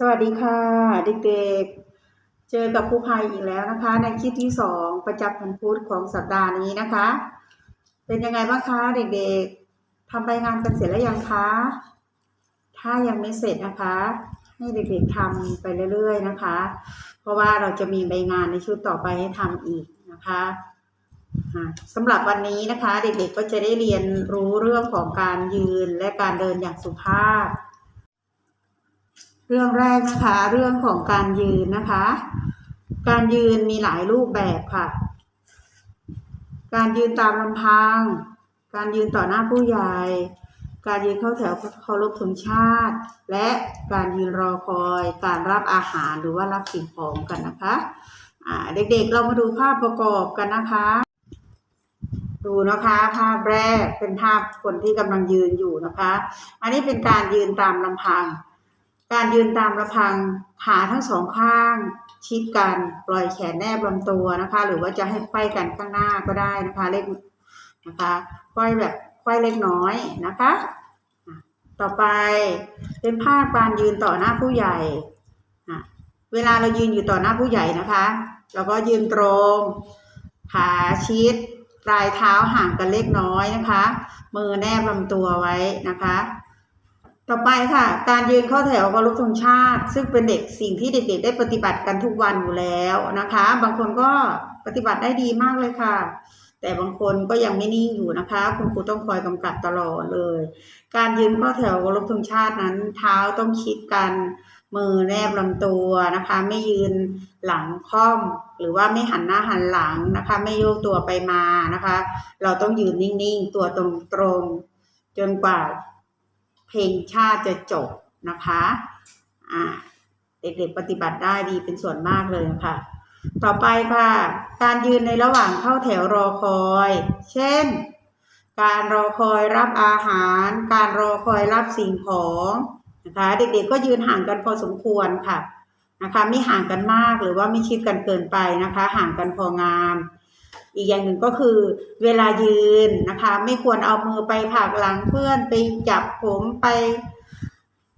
สวัสดีค่ะ เด็กๆ เจอกับครูภัยอีกแล้วนะคะ ในคลิปที่สองประจำวันพุธของสัปดาห์นี้นะคะ เป็นยังไงบ้างคะเด็กๆทำใบงานกันเสร็จแล้วยังคะถ้ายังไม่เสร็จนะคะ ให้เด็กๆทำไปเรื่อยๆนะคะ เพราะว่าเราจะมีใบงานในชุดต่อไปให้ทำอีกนะคะสำหรับวันนี้นะคะ เด็กๆก็จะได้เรียนรู้เรื่องของการยืนและการเดินอย่างสุภาพ เรื่องแรกนะคะเรื่องของการยืนนะคะ การยืนมีหลายรูปแบบค่ะ การยืนตามลำพัง การยืนต่อหน้าผู้ใหญ่ การยืนเข้าแถวเคารพธงชาติ และการยืนรอคอยการรับอาหารหรือว่ารับสิ่งของกันนะคะเด็กๆเรามาดูภาพประกอบกันนะคะ ดูนะคะภาพแรกเป็นภาพคนที่กำลังยืนอยู่นะคะ อันนี้เป็นการยืนตามลำพัง การยืนตามลำพังขาทั้งสองข้างชิดกันปล่อยแขนแนบลำตัวนะคะ หรือว่าจะให้ไขว้กันข้างหน้าก็ได้นะคะ เล็กนะคะไขว้แบบไขว้เล็กน้อยนะคะ ต่อไปเป็นภาพการยืนต่อหน้าผู้ใหญ่เวลาเรายืนอยู่ต่อหน้าผู้ใหญ่นะคะเราก็ยืนตรงขาชิดปลายเท้าห่างกันเล็กน้อยนะคะ มือแนบลำตัวไว้นะคะ ต่อไปค่ะ การยืนเข้าแถวเคารพธงชาติ ซึ่งเป็นเด็กสิ่งที่เด็ก ๆ ได้ปฏิบัติกันทุกวันอยู่แล้วนะคะ บางคนก็ปฏิบัติได้ดีมากเลยค่ะ แต่บางคนก็ยังไม่นิ่งอยู่นะคะ คุณครูต้องคอยกำกับตลอดเลย การยืนเข้าแถวเคารพธงชาตินั้น เท้าต้องชิดกันมือแนบลำตัวนะคะ ไม่ยืนหลังค่อม หรือว่าไม่หันหน้าหันหลังนะคะ ไม่โยกตัวไปมานะคะ เราต้องยืนนิ่งๆ ตัวตรงๆจนกว่า เพลงชาติจะจบนะคะอ่าเด็กๆปฏิบัติได้ดีเป็นส่วนมากเลยค่ะ ต่อไปค่ะ การยืนในระหว่างเข้าแถวรอคอย เช่น การรอคอยรับอาหาร การรอคอยรับสิ่งของนะคะเด็กๆก็ยืนห่างกันพอสมควรค่ะนะคะไม่ห่างกันมากหรือว่าไม่ชิดกันเกินไปนะคะ ห่างกันพองาม อีกอย่างหนึ่งก็คือเวลายืนนะคะ ไม่ควรเอามือไปผักหลังเพื่อนไปจับผมไป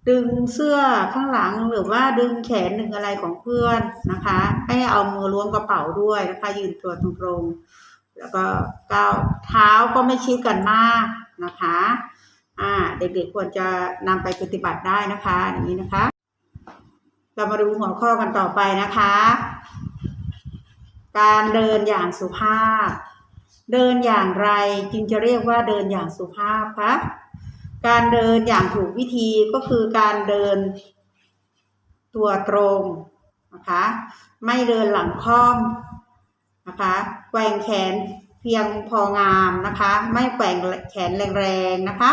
ดึงเสื้อข้างหลังหรือว่าดึงแขนดึงอะไรของเพื่อนนะคะ ให้เอามือล้วงกระเป๋าด้วยนะคะยืนตัวตรงๆแล้วก็ก้าวเท้าก็ไม่ชิดกันมากนะคะอ่าเด็กๆควรจะนำไปปฏิบัติได้นะคะอย่างนี้นะคะ เรามาดูหัวข้อกันต่อไปนะคะ การเดินอย่างสุภาพ เดินอย่างไรจึงจะเรียกว่าเดินอย่างสุภาพคะการเดินอย่างถูกวิธีก็คือการเดินตัวตรงนะคะไม่เดินหลังค่อมนะคะแกว่งแขนเพียงพองามนะคะ ไม่แกว่งแขนแรงๆนะคะ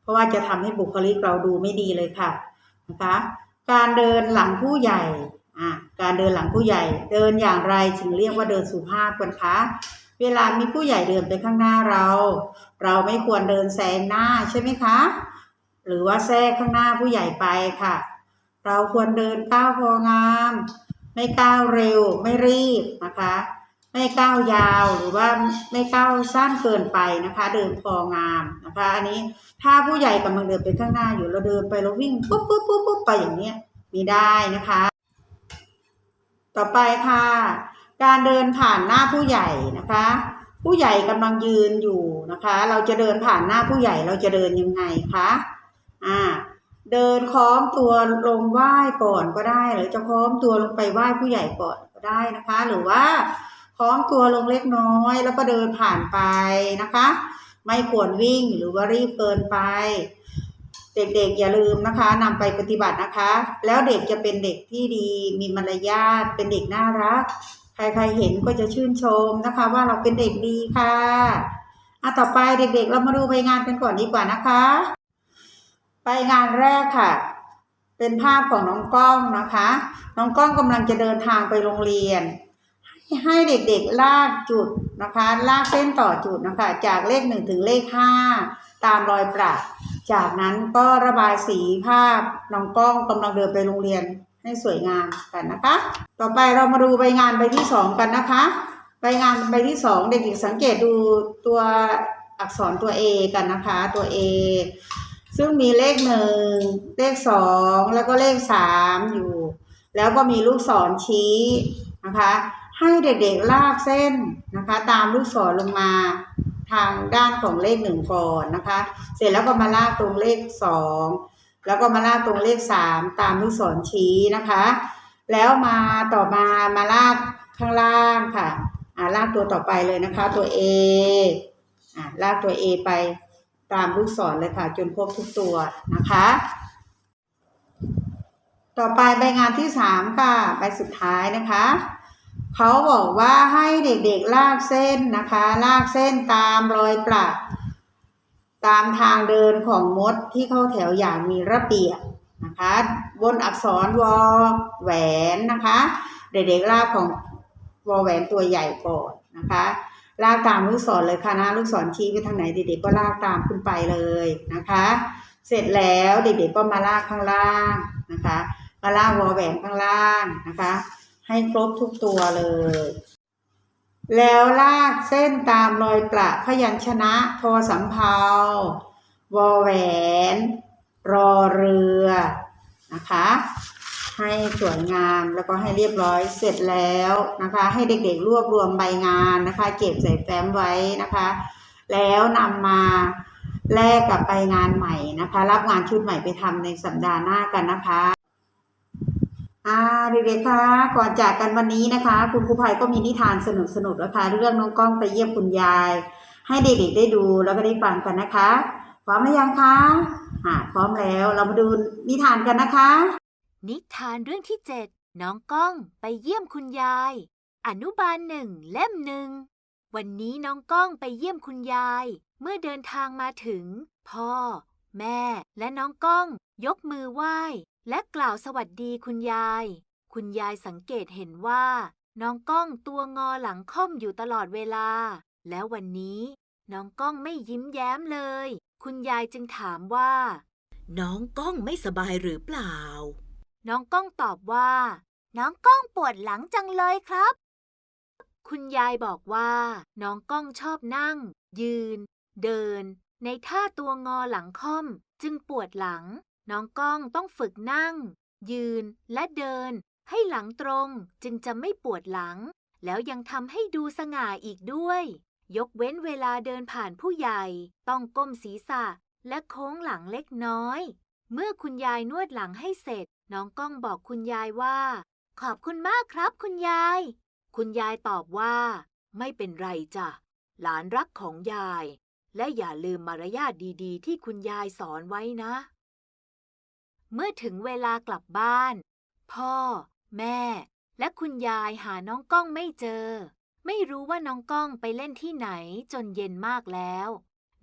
เพราะว่าจะทำให้บุคลิกเราดูไม่ดีเลยค่ะนะคะ การเดินหลังผู้ใหญ่ การเดินหลังผู้ใหญ่เดินอย่างไรถึงเรียกว่าเดินสุภาพกันคะเวลามีผู้ใหญ่เดินไปข้างหน้าเรา เราไม่ควรเดินแซงหน้าใช่ไหมคะ หรือว่าแทรกข้างหน้าผู้ใหญ่ไปค่ะ เราควรเดินก้าวพองาม ไม่ก้าวเร็วไม่รีบนะคะ ไม่ก้าวยาวหรือว่าไม่ก้าวสั้นเกินไปนะคะ เดินพองามนะคะ อันนี้ถ้าผู้ใหญ่กำลังเดินไปข้างหน้าอยู่เราเดินไปเราวิ่งปุ๊บปุ๊บปุ๊บปุ๊บไปอย่างเนี้ยไม่ได้นะคะ ต่อไปค่ะ การเดินผ่านหน้าผู้ใหญ่นะคะ ผู้ใหญ่กำลังยืนอยู่นะคะ เราจะเดินผ่านหน้าผู้ใหญ่เราจะเดินยังไงคะอ่าเดินค้อมตัวลงไหว้ก่อนก็ได้ หรือจะค้อมตัวลงไปไหว้ผู้ใหญ่ก่อนก็ได้นะคะ หรือว่าค้อมตัวลงเล็กน้อย แล้วก็เดินผ่านไปนะคะ ไม่ควรวิ่งหรือว่ารีบเกินไป เด็กๆอย่าลืมนะคะนำไปปฏิบัตินะคะ แล้วเด็กจะเป็นเด็กที่ดีมีมารยาทเป็นเด็กน่ารัก ใครๆเห็นก็จะชื่นชมนะคะ ว่าเราเป็นเด็กดีค่ะอะต่อไปเด็กๆ เรามาดูใบงานกันก่อนดีกว่านะคะใบงานแรกค่ะ เป็นภาพของน้องกล้องนะคะ น้องกล้องกำลังจะเดินทางไปโรงเรียน ให้เด็กๆลากจุดนะคะ ลากเส้นต่อจุดนะคะ จากเลขหนึ่งถึงเลขห้า ตามรอยประจากนั้นก็ระบายสีภาพน้องกล้องกำลังเดินไปโรงเรียนให้สวยงามกันนะคะ ต่อไปเรามาดูใบงานใบที่สองกันนะคะใบงานใบที่สองเด็กๆสังเกตดูตัวอักษรตัว A กันนะคะ ตัว A ซึ่งมีเลขหนึ่งเลขสองแล้วก็เลขสามอยู่ แล้วก็มีลูกศรชี้นะคะ ให้เด็กๆลากเส้นนะคะ ตามลูกศรลงมา ทางด้านของเลขหนึ่งก่อนนะคะ เสร็จแล้วก็มาลากตรงเลขสองแล้วก็มาลากตรงเลขสามตามลูกศรชี้นะคะ แล้วมาต่อมามาลากข้างล่างค่ะอ่าลากตัวต่อไปเลยนะคะ ตัว A อ่าลากตัว A ไปตามลูกศรเลยค่ะ จนครบทุกตัวนะคะ ต่อไปใบงานที่สามค่ะ ใบสุดท้ายนะคะ เขาบอกว่าให้เด็กๆลากเส้นนะคะ ลากเส้นตามรอยประตามทางเดินของมดที่เข้าแถวอย่างมีระเบียบนะคะ บนอักษรวอแหวนนะคะ เด็กๆลากของวอแหวนตัวใหญ่ก่อนนะคะลากตามลูกศรเลยค่ะนะลูกศรชี้ไปทางไหนเด็กๆก็ลากตามขึ้นไปเลยนะคะ เสร็จแล้วเด็กๆก็มาลากข้างล่างนะคะ มาลากวอแหวนข้างล่างนะคะ ให้ครบทุกตัวเลย แล้วลากเส้นตามรอยประพยัญชนะทอสำเภาวอแหวน รอเรือนะคะ ให้สวยงามแล้วก็ให้เรียบร้อยเสร็จแล้วนะคะ ให้เด็กๆรวบรวมใบงานนะคะ เก็บใส่แฟ้มไว้นะคะ แล้วนำมาแลกกับใบงานใหม่นะคะ รับงานชุดใหม่ไปทำในสัปดาห์หน้ากันนะคะ อ่าเด็กๆคะก่อนจากกันวันนี้นะคะ คุณครูภัยก็มีนิทานสนุกๆนะคะ เรื่องน้องกล้องไปเยี่ยมคุณยาย ให้เด็กๆได้ดูแล้วก็ได้ฟังกันนะคะพร้อมหรือยังคะอ่าพร้อมแล้วเรามาดูนิทานกันนะคะ นิทานเรื่องที่เจ็ดน้องกล้องไปเยี่ยมคุณยาย อนุบาลหนึ่งเล่มหนึ่งวันนี้น้องก้องไปเยี่ยมคุณยาย เมื่อเดินทางมาถึง พ่อ แม่ และน้องก้อง ยกมือไหว้ และกล่าวสวัสดีคุณยาย คุณยายสังเกตเห็นว่า น้องก้องตัวงอหลังค่อมอยู่ตลอดเวลา แล้ววันนี้น้องก้องไม่ยิ้มแย้มเลย คุณยายจึงถามว่า น้องก้องไม่สบายหรือเปล่า น้องก้องตอบว่า น้องก้องปวดหลังจังเลยครับ คุณยายบอกว่า น้องก้องชอบนั่ง ยืน เดิน ในท่าตัวงอหลังค่อม จึงปวดหลัง น้องก้องต้องฝึกนั่ง ยืนและเดิน ให้หลังตรงจึงจะไม่ปวดหลัง แล้วยังทำให้ดูสง่าอีกด้วย ยกเว้นเวลาเดินผ่านผู้ใหญ่ ต้องก้มศีรษะและโค้งหลังเล็กน้อย เมื่อคุณยายนวดหลังให้เสร็จ น้องก้องบอกคุณยายว่า ขอบคุณมากครับคุณยาย คุณยายตอบว่า ไม่เป็นไรจ้ะ หลานรักของยาย และอย่าลืมมารยาทดีๆ ที่คุณยายสอนไว้นะ เมื่อถึงเวลากลับบ้าน พ่อ แม่ และคุณยายหาน้องก้องไม่เจอ ไม่รู้ว่าน้องก้องไปเล่นที่ไหนจนเย็นมากแล้ว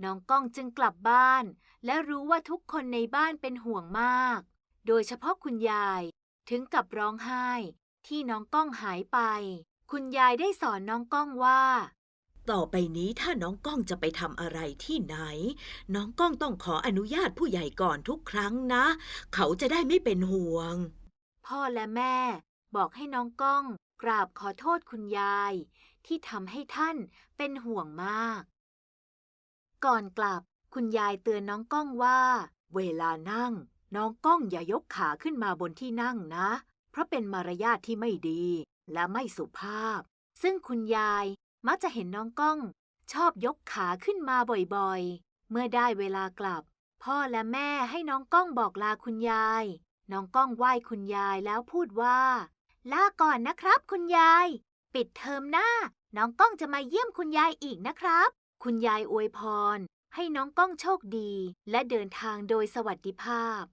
น้องก้องจึงกลับบ้าน และรู้ว่าทุกคนในบ้านเป็นห่วงมาก โดยเฉพาะคุณยายถึงกับร้องไห้ ที่น้องก้องหายไป คุณยายได้สอนน้องก้องว่า ต่อไปนี้ถ้าน้องก้องจะไปทำอะไรที่ไหน น้องก้องต้องขออนุญาตผู้ใหญ่ก่อนทุกครั้งนะ เขาจะได้ไม่เป็นห่วง พ่อและแม่ บอกให้น้องก้อง กราบขอโทษคุณยาย ที่ทำให้ท่านเป็นห่วงมาก ก่อนกลับ คุณยายเตือนน้องก้องว่า เวลานั่ง น้องก้องอย่ายกขาขึ้นมาบนที่นั่งนะ เพราะเป็นมารยาทที่ไม่ดีและไม่สุภาพ ซึ่งคุณยาย มักจะเห็นน้องก้อง ชอบยกขาขึ้นมาบ่อยๆ เมื่อได้เวลากลับ พ่อและแม่ให้น้องก้องบอกลาคุณยาย น้องก้องไหว้คุณยายแล้วพูดว่า ลาก่อนนะครับคุณยาย ปิดเทอมหน้า น้องก้องจะมาเยี่ยมคุณยายอีกนะครับ คุณยายอวยพร ให้น้องก้องโชคดี และเดินทางโดยสวัสดิภาพ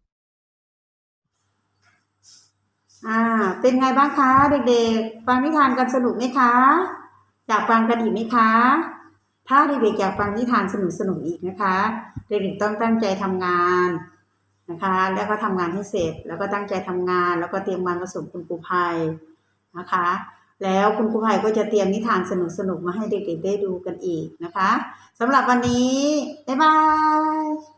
อ่า เป็นไงบ้างคะเด็กๆ ฟังนิทานกันสนุกไหมคะ อยากฟังกันอีกไหมคะ ถ้าเด็กๆอยากฟังนิทานสนุกๆอีกนะคะเด็กๆต้องตั้งใจทำงานนะคะ แล้วก็ทำงานให้เสร็จ แล้วก็ตั้งใจทำงาน แล้วก็เตรียมงานมาส่งคุณครูภัยนะคะ แล้วคุณครูภัยก็จะเตรียมนิทานสนุกๆมาให้เด็กๆได้ดูกันอีกนะคะสำหรับวันนี้บ๊ายบาย